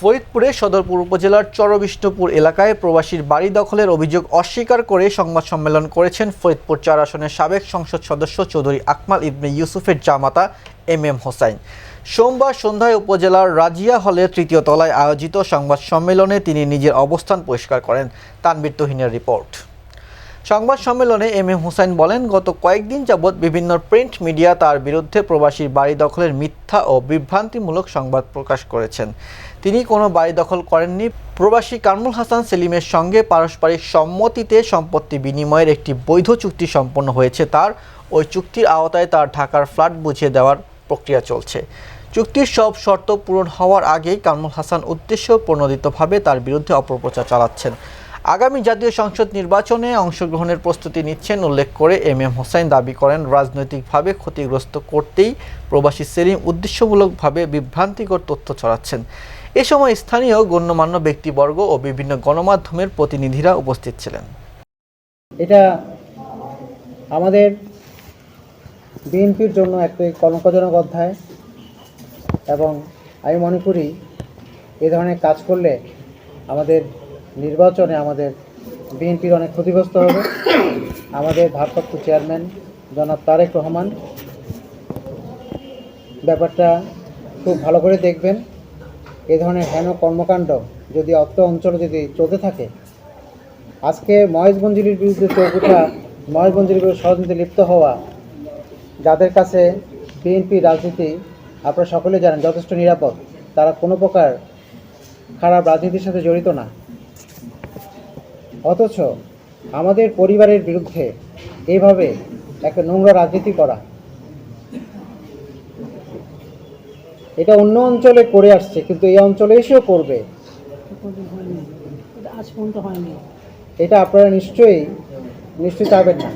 ফরিদপুরে সদরপুর উপজেলার চরবিষ্ণুপুর এলাকায় প্রবাসীর বাড়ি দখলের অভিযোগ অস্বীকার করে সংবাদ সম্মেলন করেছেন ফরিদপুর চার আসনের সাবেক সংসদ সদস্য চৌধুরী আকমাল ইবনে ইউসুফের জামাতা এম এম হোসাইন। সোমবার সন্ধ্যায় উপজেলার রাজিয়া হলে তৃতীয় তলায় আয়োজিত সংবাদ সম্মেলনে তিনি নিজের অবস্থান পরিষ্কার করেন। তানবীর তহিনের রিপোর্ট। সংবাদ সম্মেলনে এম এম হুসাইন বলেন, গত কয়েকদিন যাবৎ বিভিন্ন প্রিন্ট মিডিয়া তার বিরুদ্ধে প্রবাসীর বাড়ি দখলের মিথ্যা ও বিভ্রান্তিমূলক সংবাদ প্রকাশ করেছেন। তিনি কোনো বাড়ি দখল করেননি। প্রবাসী কামরুল হাসান সেলিমের সঙ্গে পারস্পরিক সম্মতিতে সম্পত্তি বিনিময়ের একটি বৈধ চুক্তি সম্পন্ন হয়েছে তার। ওই চুক্তির আওতায় তার ঢাকার ফ্ল্যাট বুঝিয়ে দেওয়ার প্রক্রিয়া চলছে। চুক্তির সব শর্ত পূরণ হওয়ার আগেই কামরুল হাসান উদ্দেশ্য প্রণোদিতভাবে তার বিরুদ্ধে অপপ্রচার চালাচ্ছেন। আগামী জাতীয় সংসদ নির্বাচনে অংশগ্রহণের প্রস্তুতি নিচ্ছেন, উল্লেখ করে এম এম হোসাইন দাবি করেন, রাজনৈতিকভাবে ক্ষতিগ্রস্ত করতেই প্রবাসী সেলিম উদ্দেশ্যমূলকভাবে বিভ্রান্তিকর তথ্য ছড়াচ্ছেন। এ সময় স্থানীয় গণ্যমান্য ব্যক্তিবর্গ ও বিভিন্ন গণমাধ্যমের প্রতিনিধিরা উপস্থিত ছিলেন। এটা আমাদের বিএনপির জন্য একটি কলঙ্কজনক অধ্যায় এবং আমি মনে করি এ ধরনের কাজ করলে আমাদের নির্বাচনে আমাদের বিএনপির অনেক ক্ষতিগ্রস্ত হবে। আমাদের ভারপ্রাপ্ত চেয়ারম্যান জনাব তারেক রহমান ব্যাপারটা খুব ভালো করে দেখবেন। এ ধরনের হেন কর্মকাণ্ড যদি অত্র অঞ্চলে যদি চলতে থাকে, আজকে মহেশগঞ্জির বিরুদ্ধে চোখ ওঠা মহেশগঞ্জির বিরুদ্ধে ষড়যন্ত্রে লিপ্ত হওয়া যাদের কাছে বিএনপি রাজনীতি আপনারা সকলে জানেন যথেষ্ট নিরাপদ, তারা কোনো প্রকার খারাপ রাজনীতির সাথে জড়িত না। অথচ আমাদের পরিবারের বিরুদ্ধে এভাবে একটা নোংরা রাজনীতি করা। এটা অন্য অঞ্চলে করে আসছে কিন্তু এই অঞ্চলে এসেও করবে। এটা আপনারা নিশ্চয়ই নিশ্চয়ই চাবেন না।